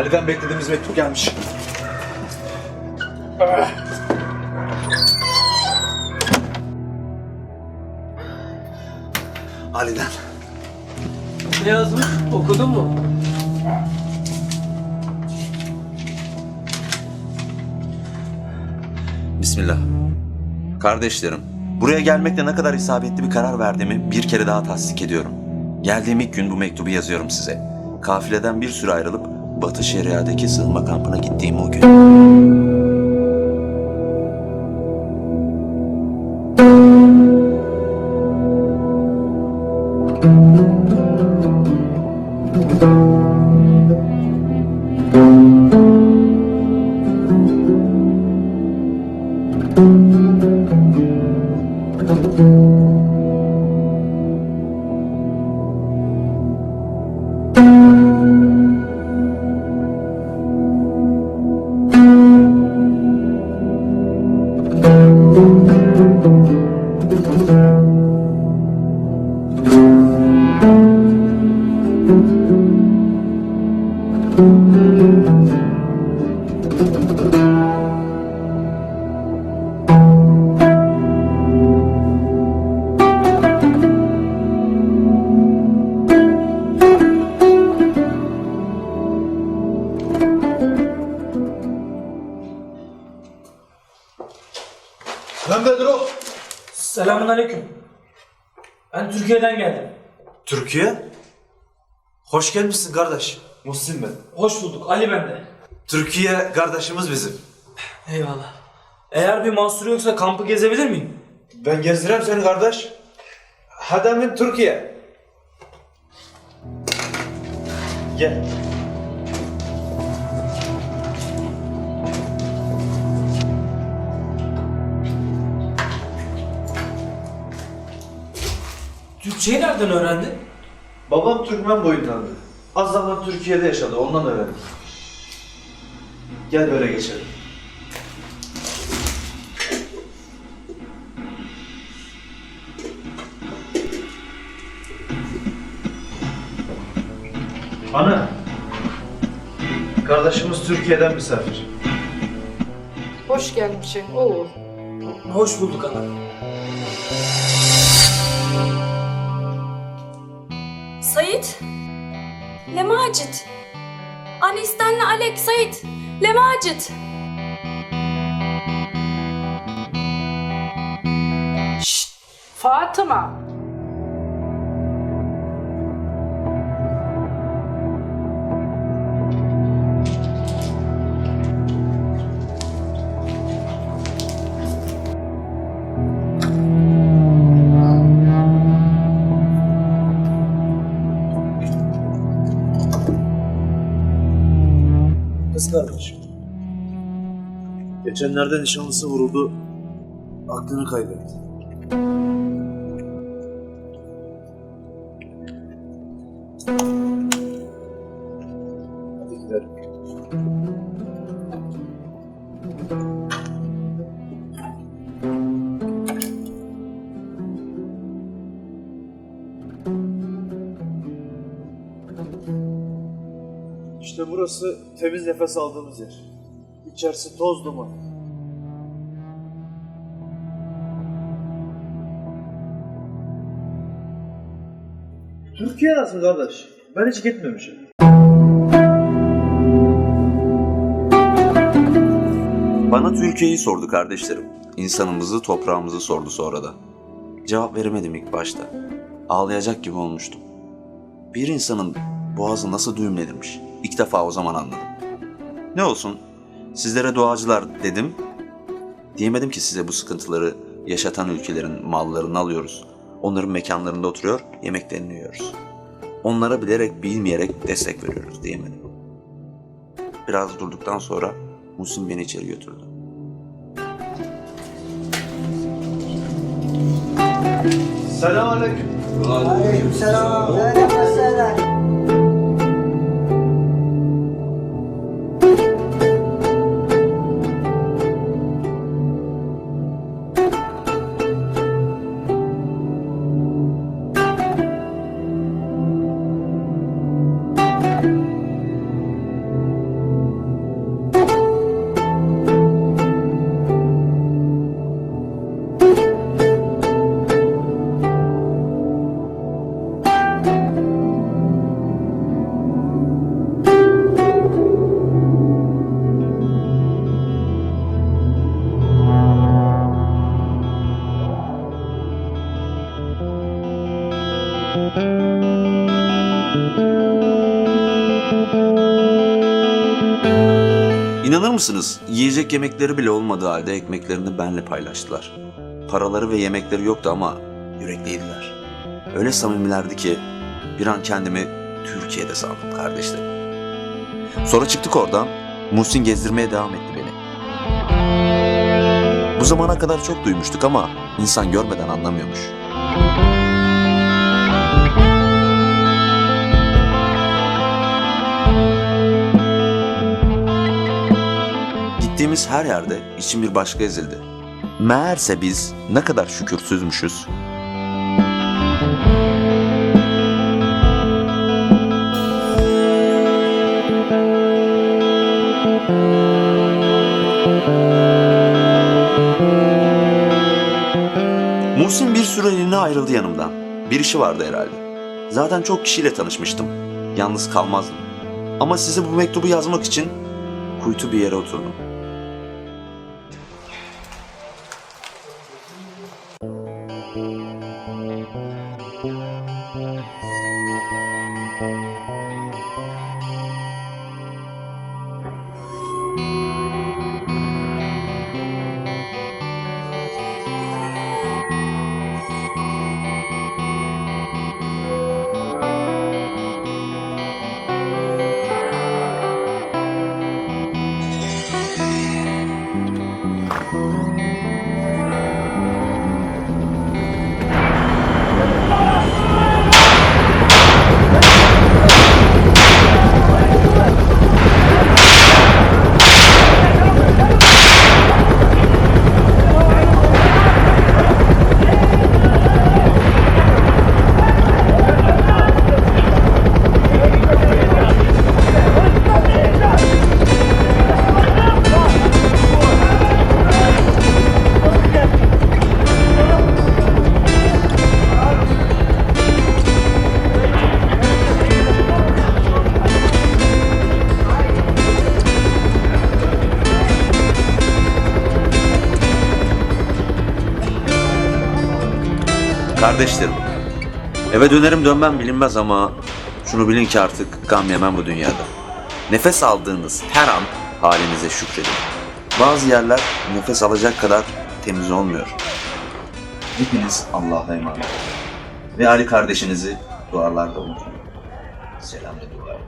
Ali'den beklediğimiz mektup gelmiş. Ali'den. Ne yazmış? Okudun mu? Bismillah. Kardeşlerim, buraya gelmekle ne kadar isabetli bir karar verdiğimi bir kere daha tasdik ediyorum. Geldiğim ilk gün bu mektubu yazıyorum size. Kafileden bir süre ayrılıp Batı Şeria'daki sığınma kampına gittiğim o gün. Nerededir o? Selamun aleyküm. Ben Türkiye'den geldim. Türkiye. Hoş gelmişsin kardeş. Muhsin ben. Hoş bulduk. Ali ben de. Türkiye kardeşimiz bizim. Eyvallah. Eğer bir mahsur yoksa kampı gezebilir miyim? Ben gezdirem seni kardeş. Hademin Türkiye. Gel. Türkçeyi nereden öğrendin? Babam Türkmen boyundandı. Az zaman Türkiye'de yaşadı, ondan öğrendim. Gel böyle geçelim. Ana, kardeşimiz Türkiye'den misafir. Hoş gelmişsin oğul. Hoş bulduk ana. Lemacit. Anis'tenle Alek Sait. Lemacit. Fatıma! Kız kardeşim. Geçenlerde nişanlısı vuruldu. Aklını kaybetti. Burası temiz nefes aldığımız yer. İçerisi toz duman. Türkiye nasıl kardeş? Ben hiç gitmemişim. Bana Türkiye'yi sordu kardeşlerim. İnsanımızı, toprağımızı sordu sonra da. Cevap veremedim ilk başta. Ağlayacak gibi olmuştum. Bir insanın boğazı nasıl düğümlenirmiş? İlk defa o zaman anladım. Ne olsun, sizlere doğacılar dedim. Diyemedim ki size bu sıkıntıları yaşatan ülkelerin mallarını alıyoruz. Onların mekanlarında oturuyor, yemeklerini yiyoruz. Onlara bilerek, bilmeyerek destek veriyoruz diyemedim. Biraz durduktan sonra Muhsin beni içeri götürdü. Selamünaleyküm. Aleykümselam. Aleykümselam. İnanır mısınız? Yiyecek yemekleri bile olmadığı halde ekmeklerini benle paylaştılar. Paraları ve yemekleri yoktu ama yürekliydiler. Öyle samimilerdi ki bir an kendimi Türkiye'de sandım kardeşlerim. Sonra çıktık oradan. Muhsin gezdirmeye devam etti beni. Bu zamana kadar çok duymuştuk ama insan görmeden anlamıyormuş. Gittiğimiz her yerde içim bir başka ezildi. Meğerse biz ne kadar şükürsüzmüşüz. Muhsin bir süreliğine ayrıldı yanımdan. Bir işi vardı herhalde. Zaten çok kişiyle tanışmıştım. Yalnız kalmazdım. Ama size bu mektubu yazmak için kuytu bir yere oturdum. Kardeşlerim, eve dönerim dönmem bilinmez ama şunu bilin ki artık gam yemem bu dünyada. Nefes aldığınız her an halinize şükredin. Bazı yerler nefes alacak kadar temiz olmuyor. Hepiniz Allah'a emanet olun. Ve Ali kardeşinizi dualarda unutmayın. Selam ve dua.